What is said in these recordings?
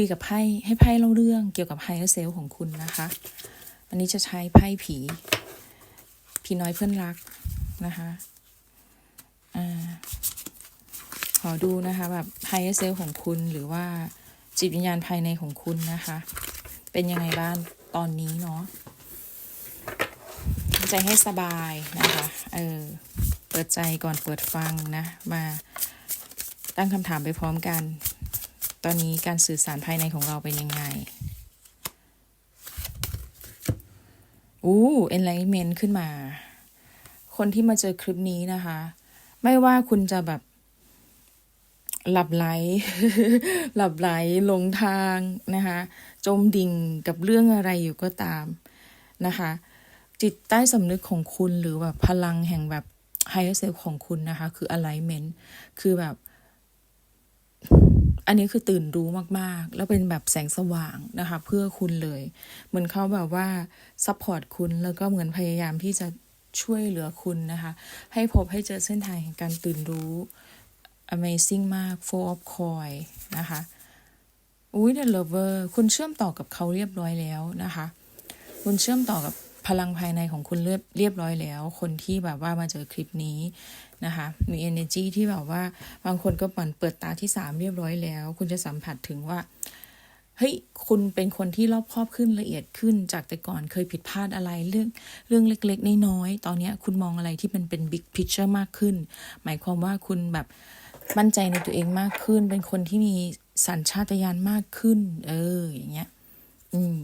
คุยกับไพ่ให้ไพ่เล่าเรื่องเกี่ยวกับไฮเซลของคุณนะคะ วันนี้จะใช้ไพ่ผี ผีน้อยเพื่อนรักนะคะอ่าขอดูนะคะแบบไฮเซลของคุณหรือว่าจิตวิญญาณภายในของคุณนะคะ เป็นยังไงบ้างตอนนี้เนาะใจให้สบายนะคะเออเปิดใจก่อนเปิดฟังนะ มาตั้งคำถามไปพร้อมกัน ตอนนี้การสื่อสารภายในของเราเป็นยังไงอู้ enlightenment ขึ้นมา คนที่มาเจอคลิปนี้นะคะ ไม่ว่าคุณจะแบบ หลับไหล หลับไหลหลงทางนะคะ จมดิ่งกับเรื่องอะไรอยู่ก็ตามนะคะ จิตใต้สำนึกของคุณหรือแบบพลังแห่งแบบ higher self ของคุณนะคะ คือ alignment คือแบบ อันนี้คือตื่นรู้มากๆ แล้วเป็นแบบแสงสว่างนะคะ เพื่อคุณเลย เหมือนเขาแบบว่าซัพพอร์ตคุณแล้วก็เหมือนพยายามที่จะช่วยเหลือคุณนะคะ ให้พบให้เจอเส้นทางแห่งการตื่นรู้ Amazing มาก Four of Coin นะคะอุ้ย The Lover คุณเชื่อมต่อกับเขาเรียบร้อยแล้วนะคะ คุณเชื่อมต่อกับ พลังภายในของคุณเรียบเรียบร้อยแล้ว คนที่แบบว่ามาเจอคลิปนี้นะคะ มี energy ที่แบบว่าบางคนก็ปั่นเปิดตาที่สามเรียบร้อยแล้ว คุณจะสัมผัสถึงว่าเฮ้ยคุณเป็นคนที่รอบครอบขึ้นละเอียดขึ้นจากแต่ก่อนเคยผิดพลาดอะไรเรื่องเรื่องเล็กๆ น้อยๆ ตอนนี้คุณมองอะไรที่มันเป็น big picture มากขึ้น หมายความว่าคุณแบบมั่นใจในตัวเองมากขึ้น เป็นคนที่มีสัญชาตญาณมากขึ้น เอออย่างเงี้ย อืม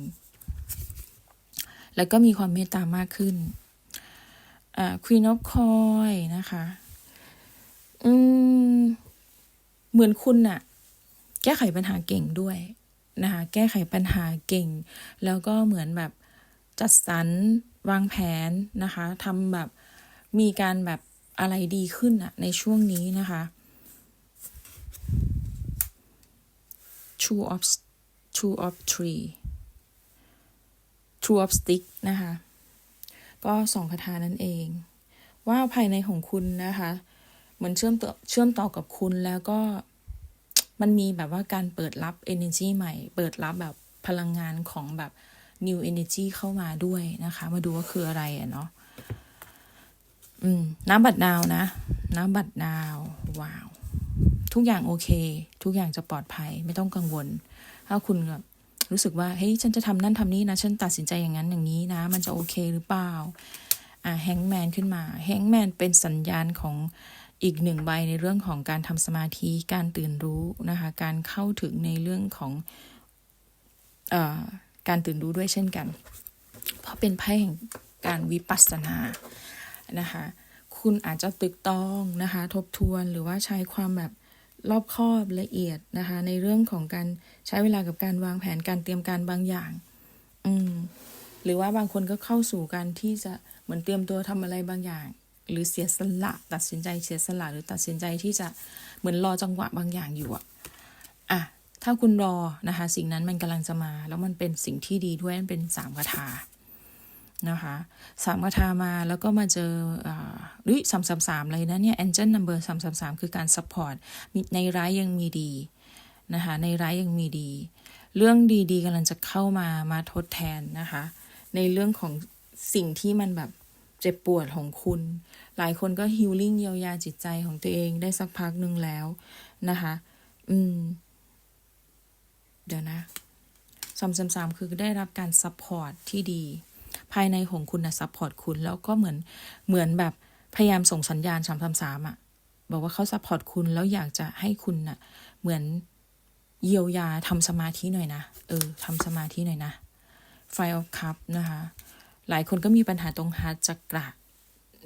แล้วก็มีความเมตตามากขึ้นอ่า Queen of Coin นะคะ อืม เหมือนคุณน่ะแก้ไขปัญหาเก่งด้วยนะคะ แก้ไขปัญหาเก่ง แล้วก็เหมือนแบบจัดสรรวางแผนนะคะทำแบบมีการแบบอะไรดีขึ้นอะในช่วงนี้นะคะ two of two of three two of stick นะคะ ก็สองคาถานั่นเอง ว่าภายในของคุณนะคะเหมือนเชื่อมต่อเชื่อมต่อกับคุณแล้วก็มันมีแบบว่าการเปิดรับ energy ใหม่ เปิดรับแบบพลังงานของแบบ new energy เข้ามาด้วยนะคะ มาดูว่าคืออะไรอะเนาะอืมน้ำบัดนาวนะน้ำบัดนาวว้าว ทุกอย่างโอเค ทุกอย่างจะปลอดภัยไม่ต้องกังวล ถ้าคุณแบบ รู้สึกว่าเฮ้ยฉันจะทำนั่นทำนี่นะ ฉันตัดสินใจอย่างนั้นอย่างนี้นะ มันจะโอเคหรือเปล่าอ่าแฮงแมนขึ้นมาแฮงแมนเป็นสัญญาณของอีกหนึ่งใบในเรื่องของการทำสมาธิการตื่นรู้นะคะ การเข้าถึงในเรื่องของเออการตื่นรู้ด้วยเช่นกัน เพราะเป็นไพ่แห่งการวิปัสสนานะคะ คุณอาจจะตึกต้องนะคะ ทบทวนหรือว่าใช้ความแบบ รอบคอบละเอียดนะคะ ในเรื่องของการใช้เวลากับการวางแผนการเตรียมการบางอย่าง อืม หรือว่าบางคนก็เข้าสู่การที่จะเหมือนเตรียมตัวทำอะไรบางอย่าง หรือเสียสละ ตัดสินใจเสียสละหรือตัดสินใจที่จะเหมือนรอจังหวะบางอย่างอยู่อะอะถ้าคุณรอนะคะ สิ่งนั้นมันกำลังจะมา แล้วมันเป็นสิ่งที่ดีด้วยมันเป็นสามคาถา นะคะสามคาถามาแล้วก็มาเจอหรือสามสามสามเลยนะเนี่ย angel number สามสามสามคือการ support ในร้ายยังมีดีนะคะในร้ายยังมีดี เรื่องดีๆกำลังจะเข้ามามาทดแทนนะคะในเรื่องของสิ่งที่มันแบบเจ็บปวดของคุณ หลายคนก็ฮิลลิ่งเยียวยาจิตใจของตัวเองได้สักพักหนึ่งแล้วนะคะ อืม เดี๋ยวนะสามสามสามคือได้รับการซัพพอร์ตที่ดี ภายในของคุณนะซัพพอร์ตคุณ แล้วก็เหมือนเหมือนแบบพยายามส่งสัญญาณสามสามสามอะบอกว่าเขาซัพพอร์ตคุณแล้วอยากจะให้คุณน่ะเหมือนเยียวยาทำสมาธิหน่อยนะ เออทำสมาธิหน่อยนะไฟออฟคัพนะคะ หลายคนก็มีปัญหาตรงฮาร์ดจักระ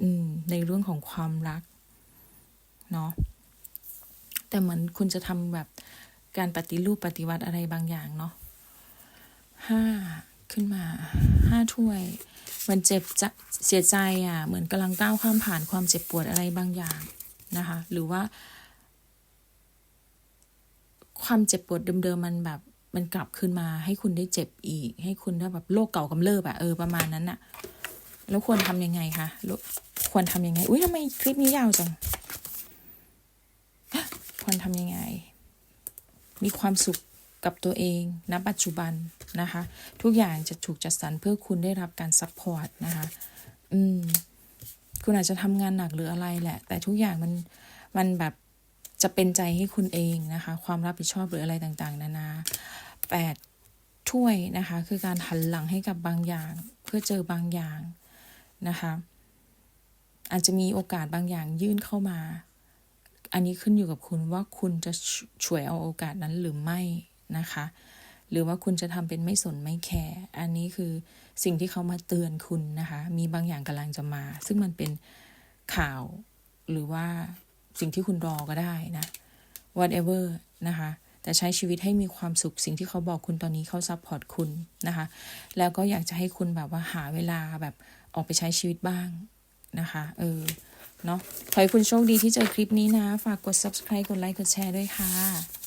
อืมในเรื่องของความรัก เนาะแต่เหมือนคุณจะทำแบบการปฏิรูปปฏิวัติอะไรบางอย่างเนาะห้า ขึ้นมาห้าถ้วย มันเจ็บจะเสียใจอะ เหมือนกำลังก้าวข้ามผ่านความเจ็บปวดอะไรบางอย่างนะคะ หรือว่า ความเจ็บปวดเดิมๆมันแบบ มันกลับคืนมาให้คุณได้เจ็บอีก ให้คุณได้แบบโรคเก่ากำเริบอะเออประมาณนั้นอะแล้วควรทำยังไงคะควรทำยังไง อุ้ยทำไมคลิปนี้ยาวจังควรทำยังไง มีความสุข กับตัวเองณปัจจุบันนะคะ ทุกอย่างจะถูกจัดสรรเพื่อคุณได้รับการซัพพอร์ตนะคะอืมคุณอาจจะทำงานหนักหรืออะไรแหละ แต่ทุกอย่างมันมันแบบจะเป็นใจให้คุณเองนะคะ ความรับผิดชอบหรืออะไรต่างๆ นานาแปดถ้วยนะคะ คือการหันหลังให้กับบางอย่าง เพื่อเจอบางอย่างนะคะ อาจจะมีโอกาสบางอย่างยื่นเข้ามา อันนี้ขึ้นอยู่กับคุณว่าคุณจะฉวยเอาโอกาสนั้นหรือไม่ นะคะ หรือว่าคุณจะทำเป็นไม่สนไม่แคร์อันนี้คือสิ่งที่เขามาเตือนคุณนะคะ มีบางอย่างกำลังจะมา ซึ่งมันเป็นข่าวหรือว่าสิ่งที่คุณรอก็ได้นะ whatever นะคะ แต่ใช้ชีวิตให้มีความสุขสิ่งที่เขาบอกคุณตอนนี้เขาซัพพอร์ตคุณนะคะ แล้วก็อยากจะให้คุณแบบว่าหาเวลาแบบออกไปใช้ชีวิตบ้างนะคะ เออ เนาะขอให้คุณโชคดีที่เจอคลิปนี้นะ ฝากกด subscribe กดไลค์ กดแชร์ด้วยค่ะ